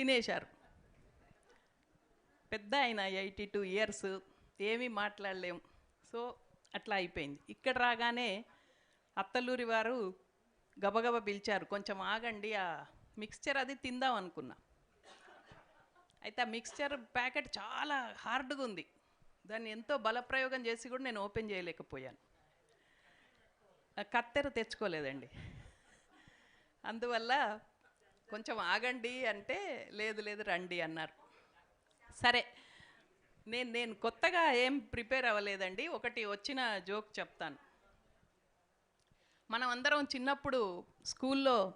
తినేశారు. పెద్ద ఆయన ఎయిటీ టూ ఇయర్స్ ఏమీ మాట్లాడలేం. సో అట్లా అయిపోయింది. ఇక్కడ రాగానే అత్తలూరి వారు గబగబ పిలిచారు. కొంచెం ఆగండి ఆ మిక్స్చర్ అది తిందాం అనుకున్నా. అయితే ఆ మిక్స్చర్ ప్యాకెట్ చాలా హార్డ్గా ఉంది. దాన్ని ఎంతో బలప్రయోగం చేసి కూడా నేను ఓపెన్ చేయలేకపోయాను. ఆ కత్తెర తెచ్చుకోలేదండి. అందువల్ల కొంచెం ఆగండి అంటే లేదు లేదు రండి అన్నారు. సరే నేను నేను కొత్తగా ఏం ప్రిపేర్ అవ్వలేదండి. ఒకటి వచ్చిన జోక్ చెప్తాను. మనం అందరం చిన్నప్పుడు స్కూల్లో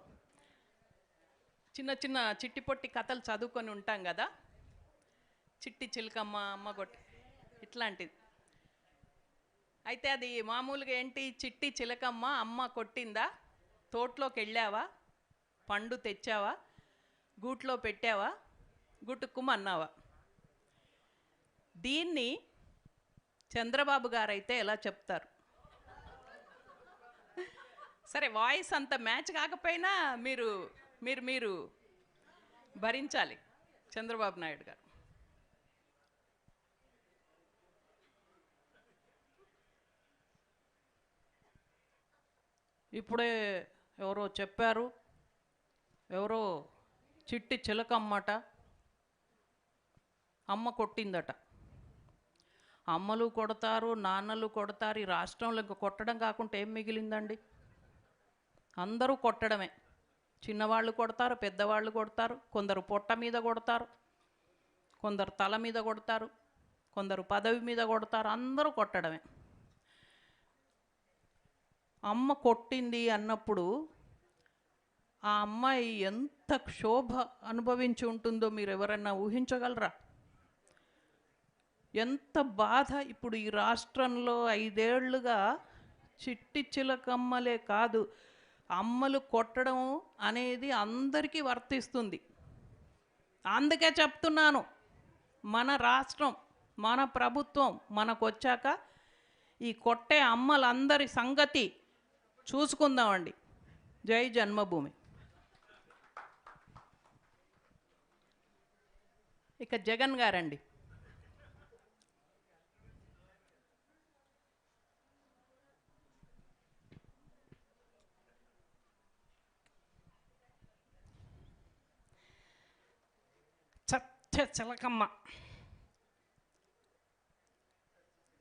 చిన్న చిన్న చిట్టి పొట్టి కథలు చదువుకొని ఉంటాం కదా? చిట్టి చిలకమ్మ అమ్మ కొట్టి ఇట్లాంటిది. అయితే అది మామూలుగా ఏంటి? చిట్టి చిలకమ్మ అమ్మ కొట్టిందా? తోటలోకి వెళ్ళావా? పండు తెచ్చావా? గూట్లో పెట్టావా? గుట్టుకుమన్నావా దీన్ని చంద్రబాబు గారైతే ఎలా చెప్తారు? సరే వాయిస్ అంత మ్యాచ్ కాకపోయినా మీరు మీరు మీరు భరించాలి చంద్రబాబు నాయుడు గారు. ఇప్పుడే ఎవరో చెప్పారు. ఎవరో చిట్టి చిలకమ్మట అమ్మ కొట్టిందట. అమ్మలు కొడతారు నాన్నలు కొడతారు ఈ రాష్ట్రంలో ఇంకా కొట్టడం కాకుండా ఏం మిగిలిందండి? అందరూ కొట్టడమే. చిన్నవాళ్ళు కొడతారు పెద్దవాళ్ళు కొడతారు కొందరు పొట్ట మీద కొడతారు కొందరు తల మీద కొడతారు కొందరు పదవి మీద కొడతారు అందరూ కొట్టడమే. అమ్మ కొట్టింది అన్నప్పుడు ఆ అమ్మాయి ఎంత క్షోభ అనుభవించి ఉంటుందో మీరు ఎవరన్నా ఊహించగలరా? ఎంత బాధ ఇప్పుడు ఈ రాష్ట్రంలో ఐదేళ్ళుగా చిట్టి చిలకమ్మలే కాదు అమ్మలు కొట్టడం అనేది అందరికీ వర్తిస్తుంది. అందుకే చెప్తున్నాను మన రాష్ట్రం మన ప్రభుత్వం మనకు వచ్చాక ఈ కొట్టే అమ్మలందరి సంగతి చూసుకుందామండి. జై జన్మభూమి. ఇక జగన్ గారండి. చచ్చ చిలకమ్మ.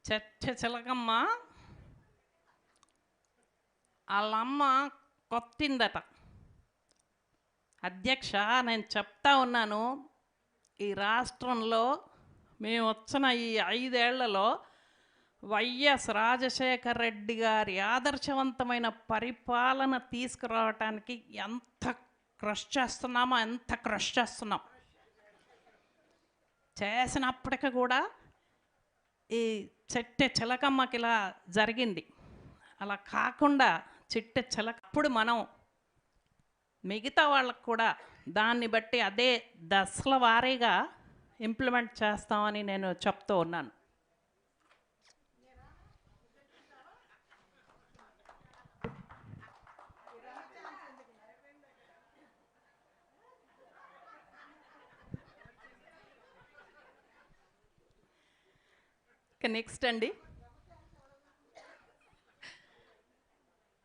చచ్చ చిలకమ్మ వాళ్ళమ్మ కొత్తిందట. అధ్యక్ష నేను చెప్తా ఉన్నాను ఈ రాష్ట్రంలో మేము వచ్చిన ఈ ఐదేళ్ళలో వైఎస్ రాజశేఖర్ రెడ్డి గారి ఆదర్శవంతమైన పరిపాలన తీసుకురావటానికి ఎంత క్రష్ చేస్తున్నామో ఎంత క్రష్ చేస్తున్నాం. చేసినప్పటికీ కూడా ఈ చెట్టె చిలకమ్మకి ఇలా జరిగింది. అలా కాకుండా చిట్టె చిలక అప్పుడు మనం మిగతా వాళ్ళకు కూడా దాన్ని బట్టి అదే దశల వారీగా ఇంప్లిమెంట్ చేస్తామని నేను చెప్తూ ఉన్నాను. ఇక నెక్స్ట్ అండి.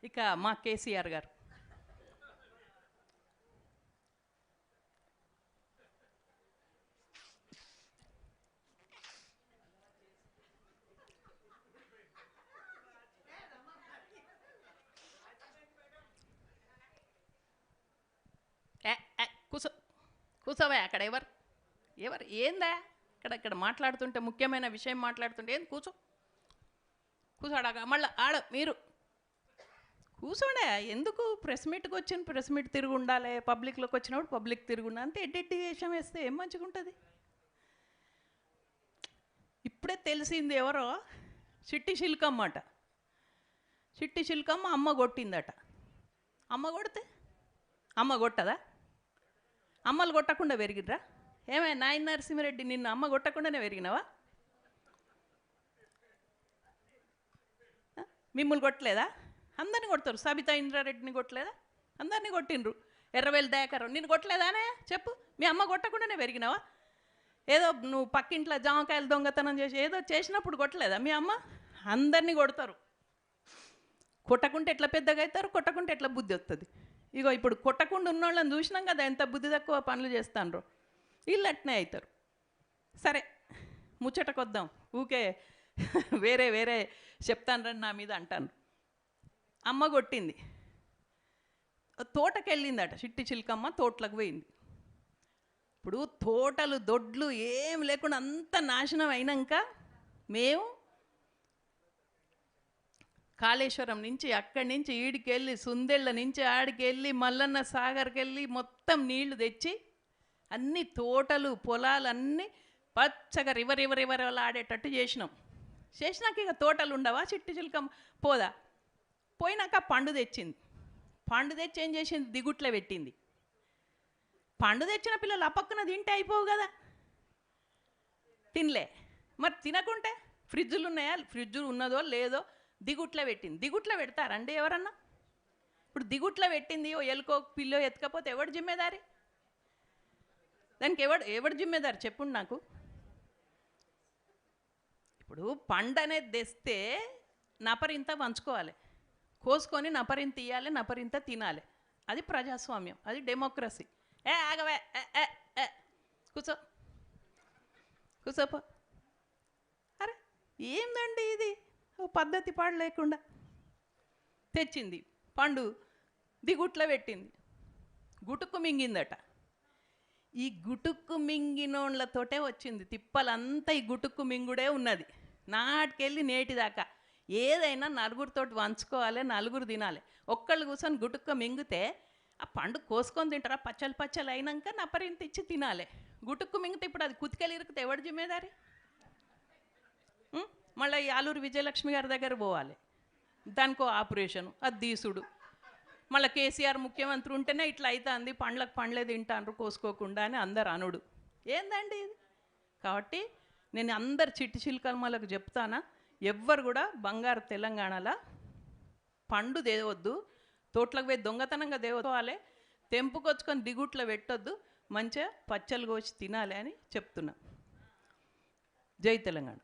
ఇక మా కేసీఆర్ గారు ఏ, ఏ, కూసో కూసోవా అక్కడ ఎవరు? ఎవరు? ఏందా? ఇక్కడ ఇక్కడ మాట్లాడుతుంటే ముఖ్యమైన విషయం మాట్లాడుతుంటే ఏం కూర్చో. కూర్చోడాక మళ్ళీ ఆడ మీరు. కూర్చోడా? ఎందుకు ప్రెస్ మీట్కి వచ్చిన? ప్రెస్ మీట్ తిరిగి ఉండాలి. పబ్లిక్లోకి వచ్చినప్పుడు పబ్లిక్ తిరిగి ఉండాలి. అంతే ఎడ్డెడ్డి వేషం వేస్తే ఏం మంచిగా ఉంటుంది? ఇప్పుడే తెలిసింది ఎవరో? చిట్టి శిల్కమ్మ అట చిట్టి శిల్కమ్మ అమ్మ కొట్టిందట. అమ్మ కొడితే? అమ్మ కొట్టదా? అమ్మలు కొట్టకుండా పెరిగిండ్రా ఏమే నాయన నరసింహరెడ్డి నిన్ను అమ్మ కొట్టకుండానే పెరిగినావా? మిమ్మల్ని కొట్టలేదా? అందరిని కొడతారు. సబితా ఇంద్రారెడ్డిని కొట్టలేదా? అందరినీ కొట్టిండ్రు. ఎర్రవేలు దయాకరం నేను కొట్టలేదానే చెప్పు. మీ అమ్మ కొట్టకుండానే పెరిగినావా? ఏదో నువ్వు పక్కింట్లో జామకాయలు దొంగతనం చేసి ఏదో చేసినప్పుడు కొట్టలేదా మీ అమ్మ? అందరినీ కొడతారు. కొట్టకుంటే ఎట్లా పెద్దగా అవుతారు? కొట్టకుంటే ఎట్లా బుద్ధి వస్తుంది ఇగో ఇప్పుడు కొట్టకుండా ఉన్నోళ్ళని చూసినాం కదా ఎంత బుద్ధి తక్కువ పనులు చేస్తాన్రో వీళ్ళు అట్నే అవుతారు సరే ముచ్చటకొద్దాం. ఊకే వేరే వేరే చెప్తాను నా మీద అంటాను అమ్మ కొట్టింది. తోటకెళ్ళిందట చిట్టి చిలకమ్మ తోటలకు పోయింది. ఇప్పుడు తోటలు దొడ్లు ఏం లేకుండా అంత నాశనం అయినాక మేము కాళేశ్వరం నుంచి అక్కడి నుంచి ఈడికెళ్ళి సుందెళ్ళ నుంచి ఆడికెళ్ళి మల్లన్న సాగర్కి వెళ్ళి మొత్తం నీళ్ళు తెచ్చి అన్ని తోటలు పొలాలు అన్నీ పచ్చగా రివర్ రివర్ రివర్ ఆడేటట్టు చేసినాం. చేసినాక ఇక తోటలు ఉండవా? చిట్టు చిలకమ్మ పోదా? పోయినాక పండు తెచ్చింది. పండు తెచ్చి ఏం చేసింది? దిగుట్లో పెట్టింది. పండు తెచ్చిన పిల్లలు ఆ పక్కన తింటే అయిపోవు కదా. తినలే. మరి తినకుంటే? ఫ్రిడ్జులు ఉన్నాయా? ఫ్రిడ్జ్ ఉన్నదో లేదో దిగుట్లో పెట్టింది. దిగుట్లో పెడతారండి ఎవరన్నా? ఇప్పుడు దిగుట్లో పెట్టింది ఓ ఎలుకో పిల్లో ఎత్తుకపోతే ఎవడు జిమ్మేదారి? దానికి ఎవడు ఎవడు జిమ్మేదారు? చెప్పుండి నాకు. ఇప్పుడు పండు అనేది తెస్తే నపరింత పంచుకోవాలి. కోసుకొని నపరింత ఇయ్యాలి నపరింత తినాలి. అది ప్రజాస్వామ్యం అది డెమోక్రసీ. ఏ ఆగవే ఏ, ఏ, కూర్చో. కూర్చోపో. అరే ఏందండి ఇది? పద్ధతి పాడు లేకుండా. తెచ్చింది. పండు దిగుట్లో పెట్టింది. గుటుక్కు మింగిందట. ఈ గుటుక్కు మింగినోళ్ళతోటే వచ్చింది. తిప్పలంతా ఈ గుటుక్కు మింగుడే ఉన్నది. నాటికెళ్ళి నేటిదాకా ఏదైనా నలుగురితోటి వంచుకోవాలి నలుగురు తినాలి. ఒక్కళ్ళు కూర్చొని గుటుక్క మింగితే ఆ పండు కోసుకొని తింటారా. పచ్చలు పచ్చలు అయినాక నపరింత ఇచ్చి తినాలి. గుటుక్కు మింగితే ఇప్పుడు అది కుతికెళ్ళి ఇరికితే ఎవడు జిమ్మేదారి? మళ్ళీ ఈ ఆలూరు విజయలక్ష్మి గారి దగ్గర పోవాలి. దానికో ఆపరేషను అది తీసుడు. మళ్ళీ కేసీఆర్ ముఖ్యమంత్రి ఉంటేనే ఇట్లా అవుతుంది పండ్లకు పండ్లే తింటాను కోసుకోకుండా అని అందరు అనుడు. ఏందండి ఇది? కాబట్టి నేను అందరు చిట్టి చిలుకల్మలకు చెప్తానా ఎవ్వరు కూడా బంగారు తెలంగాణలో పండు దేవద్దు తోట్లకు పోయి దొంగతనంగా దేవకోవాలి తెంపుకొచ్చుకొని దిగుట్లో పెట్టొద్దు మంచిగా పచ్చలు కోసి తినాలి అని చెప్తున్నా. జై తెలంగాణ.